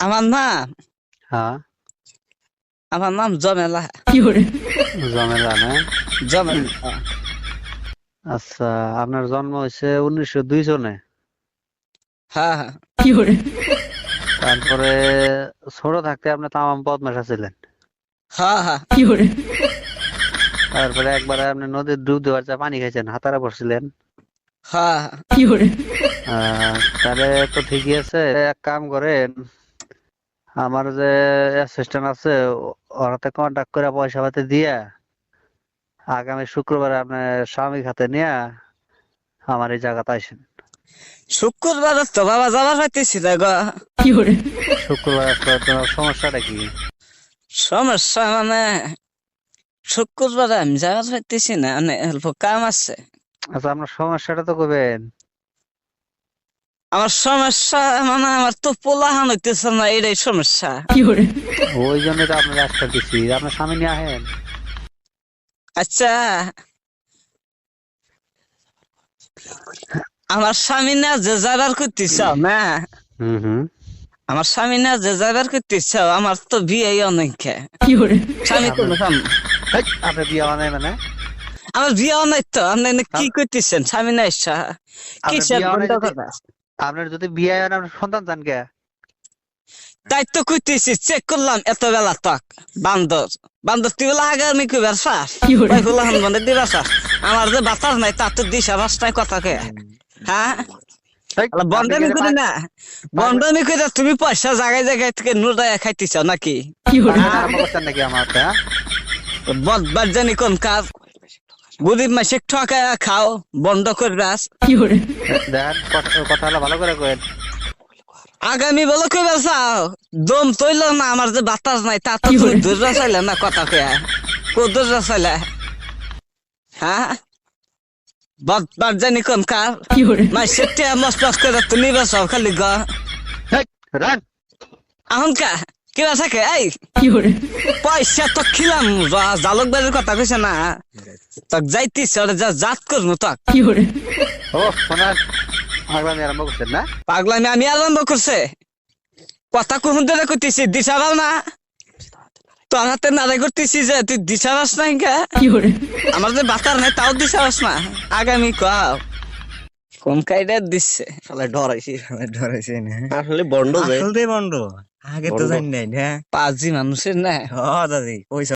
আমার নাম? হ্যাঁ। আমার নাম জমেলা। জমেলা না? জমেলা। আচ্ছা আপনার জন্ম হয়েছে উনিশশো দুই সনে হ্যাঁ হ্যাঁ। তারপরে ছোট থাকতে আপনি তামাম বদমাশা ছিলেন হ্যাঁ হ্যাঁ। তারপরে একবার আপনি নদীর ডুব দেওয়ার চা পানি খাইছেন হাতারা পড়ছিলেন। হ্যাঁ আহ, তাহলে তো ঠিকই আছে। এক কাম করেন আমার যে অ্যাসিস্ট্যান্ট আছে ও- ওর হাতে কন্ট্যাক্ট করে পয়সা পাতি দিয়া আগামী শুক্রবার আপনার স্বামী খাতে নিয়ে আমার এই জায়গাতে আসেন শুক্রবার তো বাবা যাবার পাইতেছি না গো শুক্রবার তোমার সমস্যাটা কি? সমস্যা মানে শুক্রবার আমি যাবার পাইতেছি না মানে অল্প কাম আছে। আচ্ছা আপনার সমস্যাটা তো কবেন আমার সমস্যা মানে আমার তো পোলাহান হইতেছে না এটাই সমস্যা। ওই জন্য তো আপনার রাস্তা দিচ্ছি আপনার স্বামী নিয়ে আহেন আচ্ছা। আমার স্বামী না যে যাবার করতেছ না? হুম হুম। আমার স্বামী না যে যাবার করতেছ আমার তো বিয়ে অনেক। স্বামী কোনো আপনার বিয়ে হয় মানে? আমার বিয়ে অনেক তো আপনি কি করতেছেন? স্বামী না ইচ্ছা আপনার হয় আপনার যদি বিয়ে হয় আপনার সন্তান চান কে? তাই তো কইতেছি চেক করলাম এত বেলা তক। বান্দর। বান্দর তুই বলে আগে আমি কইবার শ্বাস ওই ফুলাহান বন্ধে দিবার শ্বাস আমার যে বাতাস নাই তার তো দিশা রাস্তায় কথা কে। হ্যাঁ? বন্ডামি করি না। করে তুমি পয়সা জায়গায় জায়গায় থেকে নুরায় খাইতেছ নাকি? করছেন নাকি আমার হ্যাঁ? বদবার জানি কোন কাজ। গরিব মাসে ঠকায় খাও বন্ধ করবাস দেখেন কথা ভালো করে কয়েন আগামী বলে কইবা চাও দম তৈল না আমার যে বাতাস নাই তা তো দূরে চাইলে না কথা কয়া? কো দূরে চাইলে হ্যাঁ? বদবার জানি কোন কাজ মাসে টিয়া মস্ত মস্ত করে তুমি বাসাও খালি গ। রান আহন কা কিবা থাকে? এই পয়সা তো খিলাম জালক বাড়ির কথা কইছে না। তক যাইতিস ওরে যা জাত করব তক। ও শোনার পাগলামি আরম্ভ করছেন না? পাগলামি আমি আরম্ভ করছে। কথা কখন ধরে পাও না। তোর হাতে নাড়াই করতেছি যে তুই দিশা পাস না ইনকা আমার যে বাতার নাই তাও দিশা পাস না। আগামী কাও। কোন কাইডা দিচ্ছে। শালা ডরাইছি ধরেছে না আসলে বন্ড আসলে বন্ধ আগে তো জানি নাই না পাঁচজি মানুষের না? হ দাদি পয়সা